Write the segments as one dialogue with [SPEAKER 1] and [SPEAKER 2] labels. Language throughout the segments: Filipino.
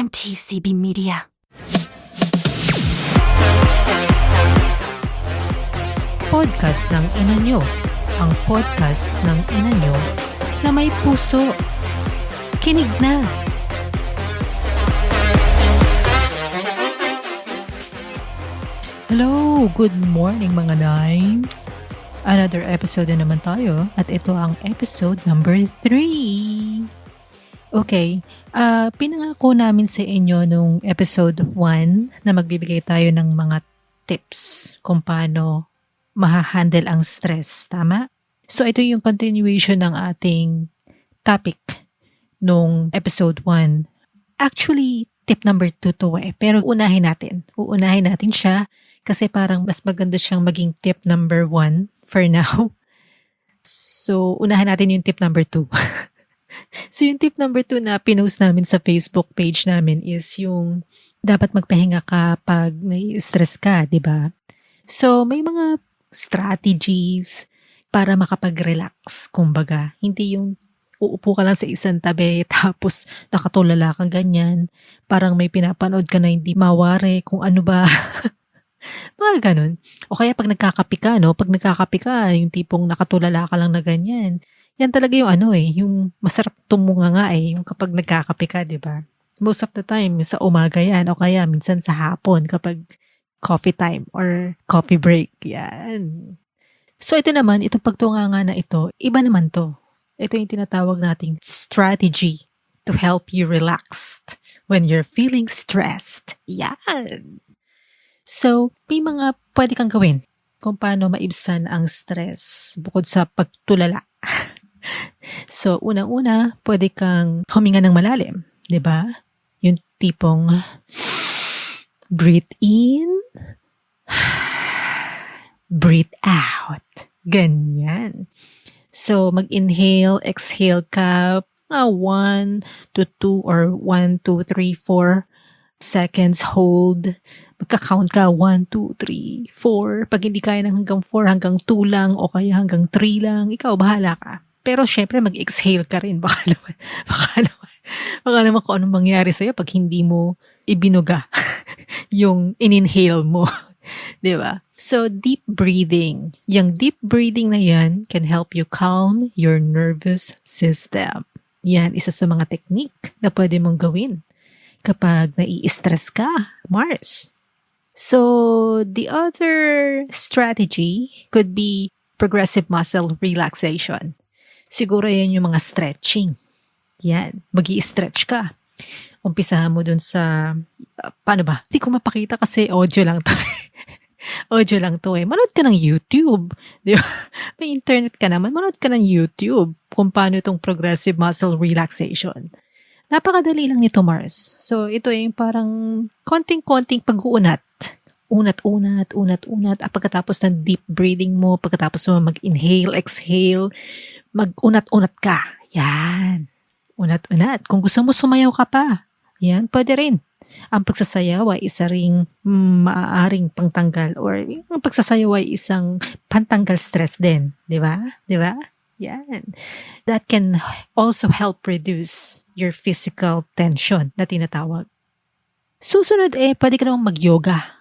[SPEAKER 1] and TCB Media.
[SPEAKER 2] Podcast ng ina nyo. Ang podcast ng ina nyo na may puso. Kinig na! Hello! Good morning mga nines! Another episode na naman tayo at ito ang episode number 3. Okay, uh, pinangako namin sa inyo nung episode 1 na magbibigay tayo ng mga tips kung paano mahahandle ang stress, tama? So ito yung continuation ng ating topic nung episode 1. Actually, tip number 2 to eh, pero unahin natin. Uunahin natin siya kasi parang mas maganda siyang maging tip number 1 for now. So, unahin natin yung tip number 2. so, yung tip number 2 na pinost namin sa Facebook page namin is yung dapat magpahinga ka pag nai-stress ka, di ba? So, may mga strategies para makapag-relax, kumbaga. Hindi yung uupo ka lang sa isang tabi tapos nakatulala kang ganyan. Parang may pinapanood ka na hindi mawari kung ano ba. mga ganun. O kaya pag nagkakapi ka, no? Pag nagkakapi ka, yung tipong nakatulala ka lang na ganyan. Yan talaga yung ano eh, yung masarap tumunga nga eh, yung kapag nagkakapi ka, di ba? Most of the time, sa umaga yan, o kaya minsan sa hapon kapag coffee time or coffee break. Yan. So ito naman, itong pagtunganga na ito, iba naman to. Ito yung tinatawag nating strategy to help you relax when you're feeling stressed. Yan. So, may mga pwede kang gawin kung paano maibsan ang stress bukod sa pagtulala. so, unang-una, pwede kang huminga ng malalim, 'di ba? Yung tipong breathe in, breathe out. Ganyan. So, mag-inhale, exhale ka, uh, 1 to 2 or 1, 2, 3, 4 seconds hold. Magka-count ka 1, 2, 3, 4. Pag hindi kaya ng hanggang 4, hanggang 2 lang o kaya hanggang 3 lang, ikaw bahala ka. Pero syempre mag-exhale ka rin. Baka naman, baka naman, baka naman kung anong mangyari sa'yo pag hindi mo ibinuga yung in-inhale mo. 'Di ba? So, deep breathing. Yung deep breathing na yan can help you calm your nervous system. Yan, isa sa mga technique na pwede mong gawin kapag nai-stress ka, Mars. So, the other strategy could be progressive muscle relaxation. Siguro yan yung mga stretching. Yan, mag stretch ka. Umpisahan mo dun sa, uh, paano ba? Hindi ko mapakita kasi audio lang to. audio lang to eh. Manood ka ng YouTube. Di ba? May internet ka naman, manood ka ng YouTube kung paano itong progressive muscle relaxation. Napakadali lang nito, Mars. So, ito yung parang konting-konting pag-uunat. Unat-unat, unat-unat. At pagkatapos ng deep breathing mo, pagkatapos mo mag-inhale, exhale, mag-unat-unat ka. Yan. Unat-unat. Kung gusto mo sumayaw ka pa, yan, pwede rin ang pagsasayaw ay isa ring maaaring pangtanggal or ang pagsasayaw ay isang pantanggal stress din. Di ba? Di ba? Yan. That can also help reduce your physical tension na tinatawag. Susunod eh, pwede ka namang mag-yoga.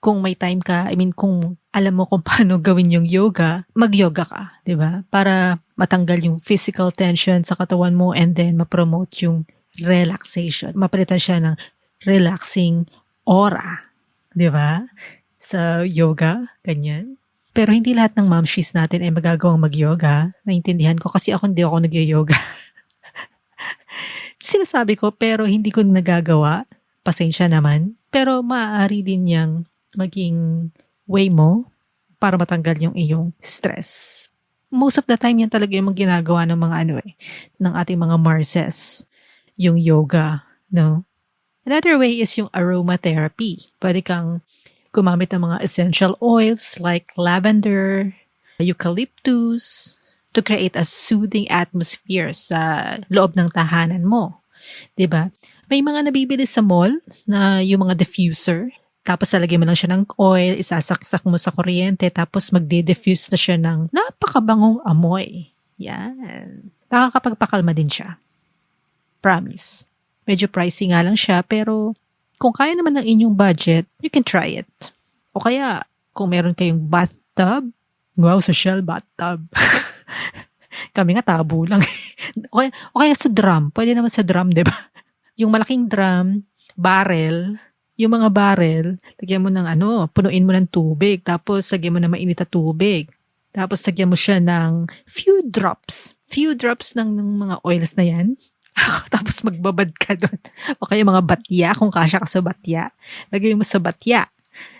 [SPEAKER 2] Kung may time ka, I mean, kung alam mo kung paano gawin yung yoga, mag-yoga ka, di ba? Para matanggal yung physical tension sa katawan mo and then ma-promote yung relaxation. Mapalitan siya ng relaxing aura. Di ba? Sa yoga, ganyan. Pero hindi lahat ng mamshis natin ay magagawang mag-yoga. Naintindihan ko kasi ako hindi ako nag-yoga. Sinasabi ko pero hindi ko nagagawa. Pasensya naman. Pero maaari din niyang maging way mo para matanggal yung iyong stress. Most of the time yan talaga yung ginagawa ng mga ano eh, ng ating mga Marses. Yung yoga, no? Another way is yung aromatherapy. Pwede kang gumamit ng mga essential oils like lavender, eucalyptus, to create a soothing atmosphere sa loob ng tahanan mo. 'Di ba? May mga nabibili sa mall na yung mga diffuser. Tapos lalagyan mo lang siya ng oil, isasaksak mo sa kuryente, tapos magde-diffuse na siya ng napakabangong amoy. Yan. Nakakapagpakalma din siya. Promise Medyo pricey nga lang siya, pero kung kaya naman ng inyong budget, you can try it. O kaya, kung meron kayong bathtub, wow, sa Shell bathtub. Kami nga tabo lang. o, kaya, o kaya sa drum. Pwede naman sa drum, di ba? Yung malaking drum, barrel, yung mga barrel, lagyan mo ng ano, punuin mo ng tubig, tapos lagyan mo ng mainit na tubig. Tapos lagyan mo siya ng few drops. Few drops ng, ng mga oils na yan. tapos magbabad ka doon. O kaya mga batya, kung kasya ka sa batya. Lagyan mo sa batya.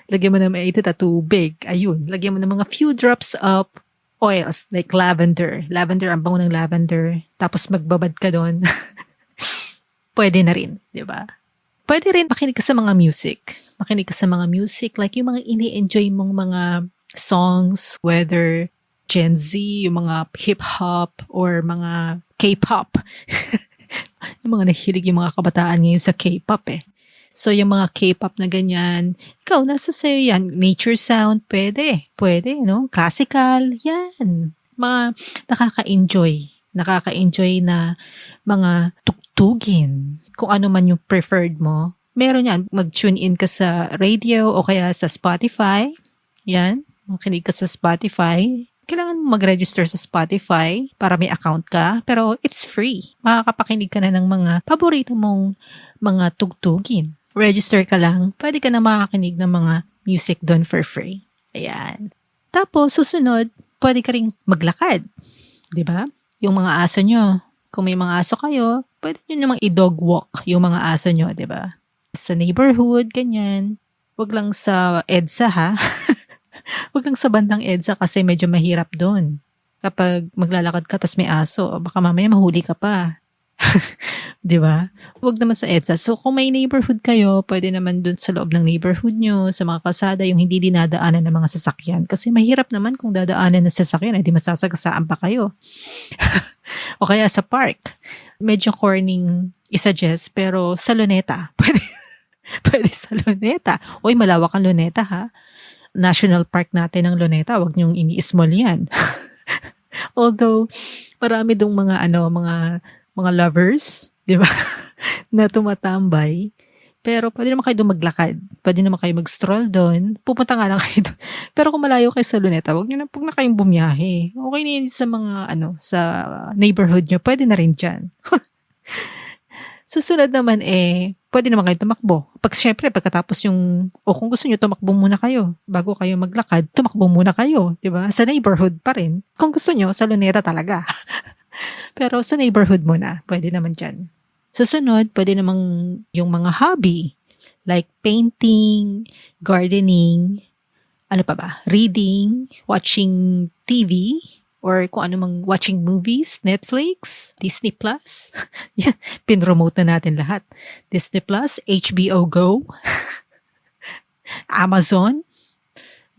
[SPEAKER 2] Lagyan mo ng mainit na tubig. Ayun. Lagyan mo ng mga few drops of oils like lavender. Lavender, ang bango ng lavender. Tapos magbabad ka doon. Pwede na rin, di ba? Pwede rin makinig ka sa mga music. Makinig ka sa mga music, like yung mga ini-enjoy mong mga songs, whether Gen Z, yung mga hip-hop, or mga K-pop. yung mga nahilig yung mga kabataan ngayon sa K-pop eh. So, yung mga K-pop na ganyan, ikaw, nasa sa'yo yan. Nature sound, pwede. Pwede, no? Classical, yan. Mga nakaka-enjoy. Nakaka-enjoy na mga tugtugin. Kung ano man yung preferred mo. Meron yan. Mag-tune in ka sa radio o kaya sa Spotify. Yan. Makinig ka sa Spotify kailangan mag-register sa Spotify para may account ka. Pero it's free. Makakapakinig ka na ng mga paborito mong mga tugtugin. Register ka lang, pwede ka na makakinig ng mga music doon for free. Ayan. Tapos, susunod, pwede ka ring maglakad. ba? Yung mga aso nyo, kung may mga aso kayo, pwede nyo namang i-dog walk yung mga aso nyo, 'di ba? Sa neighborhood, ganyan. Wag lang sa EDSA ha. Wag lang sa bandang EDSA kasi medyo mahirap doon. Kapag maglalakad ka tas may aso, baka mamaya mahuli ka pa. 'Di ba? Huwag naman sa EDSA. So kung may neighborhood kayo, pwede naman dun sa loob ng neighborhood nyo, sa mga kalsada, yung hindi dinadaanan ng mga sasakyan. Kasi mahirap naman kung dadaanan ng sasakyan, ay di masasagasaan pa kayo. o kaya sa park. Medyo corning isuggest, pero sa luneta. Pwede, pwede sa luneta. Uy, malawak ang luneta ha. National Park natin ang luneta. Huwag niyong ini-small yan. Although, marami dong mga ano, mga mga lovers, di ba? na tumatambay. Pero pwede naman kayo doon maglakad. Pwede naman kayo mag-stroll doon. Pupunta nga lang kayo doon. Pero kung malayo kayo sa Luneta, wag niyo na, pag na kayong bumiyahe. Okay na yun sa mga, ano, sa neighborhood niyo. Pwede na rin dyan. Susunod naman eh, pwede naman kayo tumakbo. Pag syempre, pagkatapos yung, o kung gusto niyo tumakbo muna kayo, bago kayo maglakad, tumakbo muna kayo, ba? Sa neighborhood pa rin. Kung gusto niyo, sa Luneta talaga. Pero sa neighborhood mo na, pwede naman dyan. Susunod, pwede namang yung mga hobby, like painting, gardening, ano pa ba, reading, watching TV, or kung ano mang watching movies, Netflix, Disney Plus. Pinromote na natin lahat. Disney Plus, HBO Go, Amazon,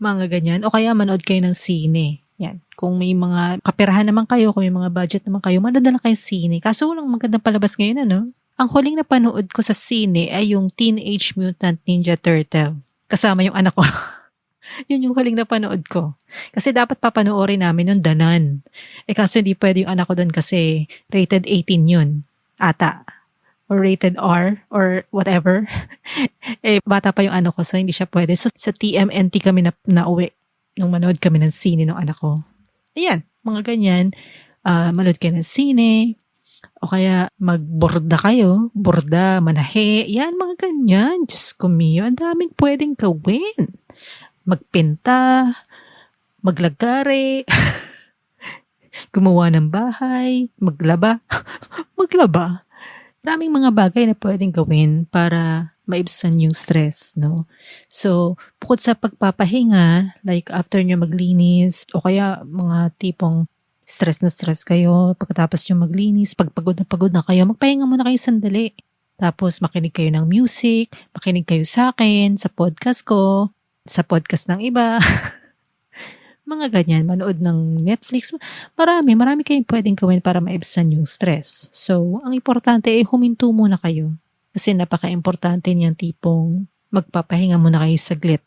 [SPEAKER 2] mga ganyan. O kaya manood kayo ng sine. Yan. Kung may mga kaperahan naman kayo, kung may mga budget naman kayo, lang kayo sine. Kaso walang magandang palabas ngayon, ano? Ang huling na panood ko sa sine ay yung Teenage Mutant Ninja Turtle. Kasama yung anak ko. Yun yung huling na panood ko. Kasi dapat papanoorin namin yung Danan. Eh kaso hindi pwede yung anak ko doon kasi rated 18 yun. Ata. Or rated R or whatever. eh bata pa yung anak ko so hindi siya pwede. So sa TMNT kami na, na uwi nung manood kami ng sine ng anak ko. Ayan, mga ganyan. Uh, manood kayo ng sine, o kaya magborda kayo, borda, manahe, yan, mga ganyan. Diyos ko miyo, ang daming pwedeng gawin. Magpinta, maglagare, gumawa ng bahay, maglaba, maglaba. Maraming mga bagay na pwedeng gawin para maibsan yung stress, no? So, bukod sa pagpapahinga, like after nyo maglinis, o kaya mga tipong stress na stress kayo, pagkatapos nyo maglinis, pagpagod na pagod na kayo, magpahinga muna kayo sandali. Tapos makinig kayo ng music, makinig kayo sa akin, sa podcast ko, sa podcast ng iba. mga ganyan, manood ng Netflix. Marami, marami kayong pwedeng gawin para maibsan yung stress. So, ang importante ay huminto muna kayo kasi napaka-importante niyang tipong magpapahinga muna kayo saglit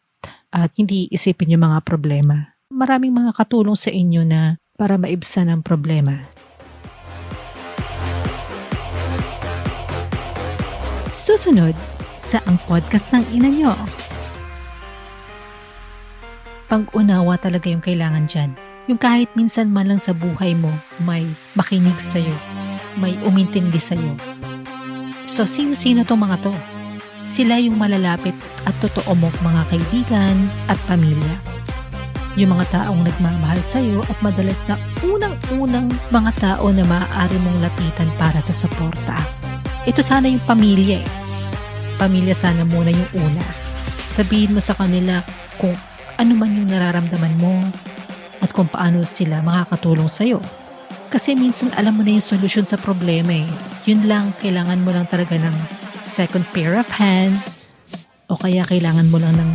[SPEAKER 2] at hindi isipin yung mga problema. Maraming mga katulong sa inyo na para maibsan ang problema. Susunod sa ang podcast ng ina nyo. Pag-unawa talaga yung kailangan dyan. Yung kahit minsan man lang sa buhay mo, may makinig sa'yo, may umintindi sa'yo. So, sino-sino tong mga to? Sila yung malalapit at totoo mong mga kaibigan at pamilya. Yung mga taong nagmamahal sa'yo at madalas na unang-unang mga tao na maaari mong lapitan para sa suporta. Ito sana yung pamilya eh. Pamilya sana muna yung una. Sabihin mo sa kanila kung ano man yung nararamdaman mo at kung paano sila makakatulong sa'yo. Kasi minsan alam mo na yung solusyon sa problema eh. Yun lang, kailangan mo lang talaga ng second pair of hands o kaya kailangan mo lang ng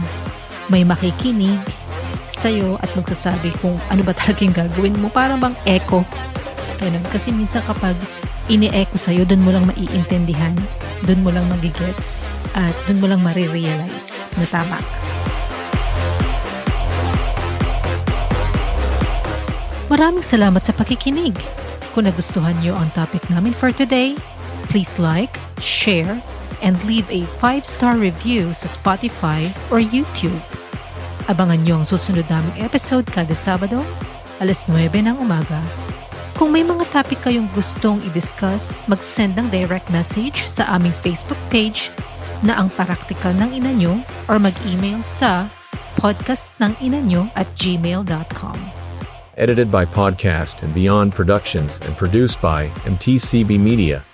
[SPEAKER 2] may makikinig sa'yo at magsasabi kung ano ba talaga yung gagawin mo. Para bang echo. Ganun. Kasi minsan kapag ini-echo sa'yo, doon mo lang maiintindihan, doon mo lang magigets, at doon mo lang marirealize na tama. Maraming salamat sa pakikinig. Kung nagustuhan niyo ang topic namin for today, please like, share, and leave a 5-star review sa Spotify or YouTube. Abangan niyo ang susunod naming episode kada Sabado, alas 9 ng umaga. Kung may mga topic kayong gustong i-discuss, mag-send ng direct message sa aming Facebook page na ang Paraktikal ng Ina Nyo or mag-email sa podcastnanginanyo at gmail.com.
[SPEAKER 1] Edited by Podcast and Beyond Productions and produced by MTCB Media.